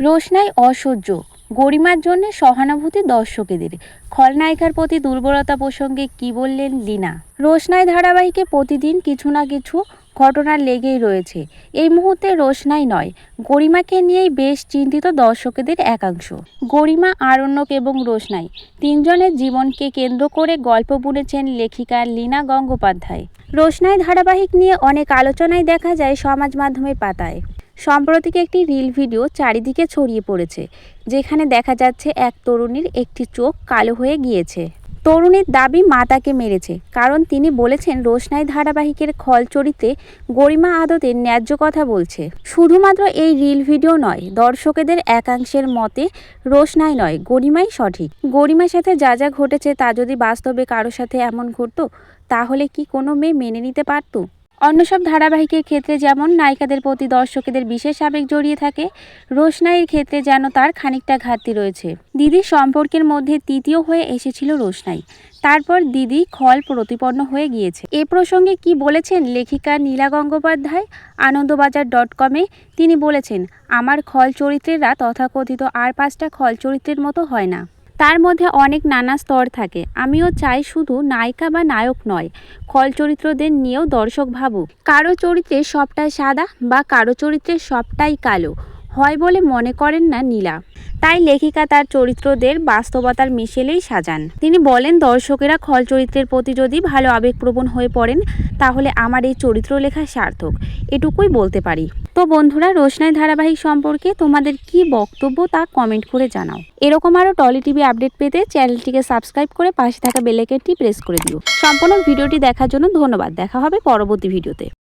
রোশনাই অসহ্য। গরিমার জন্য সহানুভূতি দর্শকেদের। খলনায়িকার প্রতি দুর্বলতা প্রসঙ্গে কি বললেন লীনা? রোশনাই ধারাবাহিকে প্রতিদিন কিছু না কিছু ঘটনা লেগেই রয়েছে। এই মুহূর্তে রোশনাই নয়, গরিমাকে নিয়েই বেশ চিন্তিত দর্শকেদের একাংশ। গরিমা আরণ্যক এবং রোশনাই তিনজনের জীবনকে কেন্দ্র করে গল্প বুনেছেন লেখিকা লীনা গঙ্গোপাধ্যায়। রোশনাই ধারাবাহিক নিয়ে অনেক আলোচনায় দেখা যায় সমাজ মাধ্যমের পাতায়। সাম্প্রতিক একটি রিল ভিডিও চারিদিকে ছড়িয়ে পড়েছে, যেখানে দেখা যাচ্ছে এক তরুণীর একটি চোখ কালো হয়ে গিয়েছে। তরুণীর দাবি মা তাকে মেরেছে, কারণ তিনি বলেছেন রোশনাই ধারাবাহিকের খল চরিত্রে গরিমা আদতের ন্যায্য কথা বলছে। শুধুমাত্র এই রিল ভিডিও নয়, দর্শকদের একাংশের মতে রোশনাই নয়, গরিমাই সঠিক। গরিমার সাথে যা যা ঘটেছে তা যদি বাস্তবে কারোর সাথে এমন ঘটতো, তাহলে কি কোনো মেয়ে মেনে নিতে পারতো? অন্য সব ধারাবাহিকের ক্ষেত্রে যেমন নায়িকাদের প্রতি দর্শকদের বিশেষ আবেগ জড়িয়ে থাকে, রোশনাইয়ের ক্ষেত্রে যেন তার খানিকটা ঘাটতি রয়েছে। দিদির সম্পর্কের মধ্যে তৃতীয় হয়ে এসেছিল রোশনাই। তারপর দিদি খল প্রতিপন্ন হয়ে গিয়েছে। এ প্রসঙ্গে কি বলেছেন লেখিকা নীলা গঙ্গোপাধ্যায়? আনন্দবাজার ডট কমে তিনি বলেছেন, আমার খল চরিত্রেরা তথাকথিত আর পাঁচটা খল চরিত্রের মতো হয় না। তার মধ্যে অনেক নানা স্তর থাকে। আমিও চাই শুধু নায়িকা বা নায়ক নয় খল চরিত্রদের নিয়েও দর্শক ভাবুক। কারও চরিত্রে সবটাই সাদা বা কারও চরিত্রে সবটাই কালো, হয় বলে মনে করেন না নীলা। তাই লেখিকা তার চরিত্রদের বাস্তবতার মিশেলেই সাজান। তিনি বলেন, দর্শকেরা খল চরিত্রের প্রতি যদি ভালো আবেগপ্রবণ হয়ে পড়েন, তাহলে আমার এই চরিত্র লেখা সার্থক। এটুকুই বলতে পারি। তো বন্ধুরা, রোশনাই ধারাবাহিক সম্পর্কে তোমাদের কি বক্তব্য তা কমেন্ট করে জানাও। এরকম আরও টলি টিভি আপডেট পেতে চ্যানেলটিকে সাবস্ক্রাইব করে পাশে থাকা বেলাইকেনটি প্রেস করে দিও। সম্পূর্ণ ভিডিওটি দেখার জন্য ধন্যবাদ। দেখা হবে পরবর্তী ভিডিওতে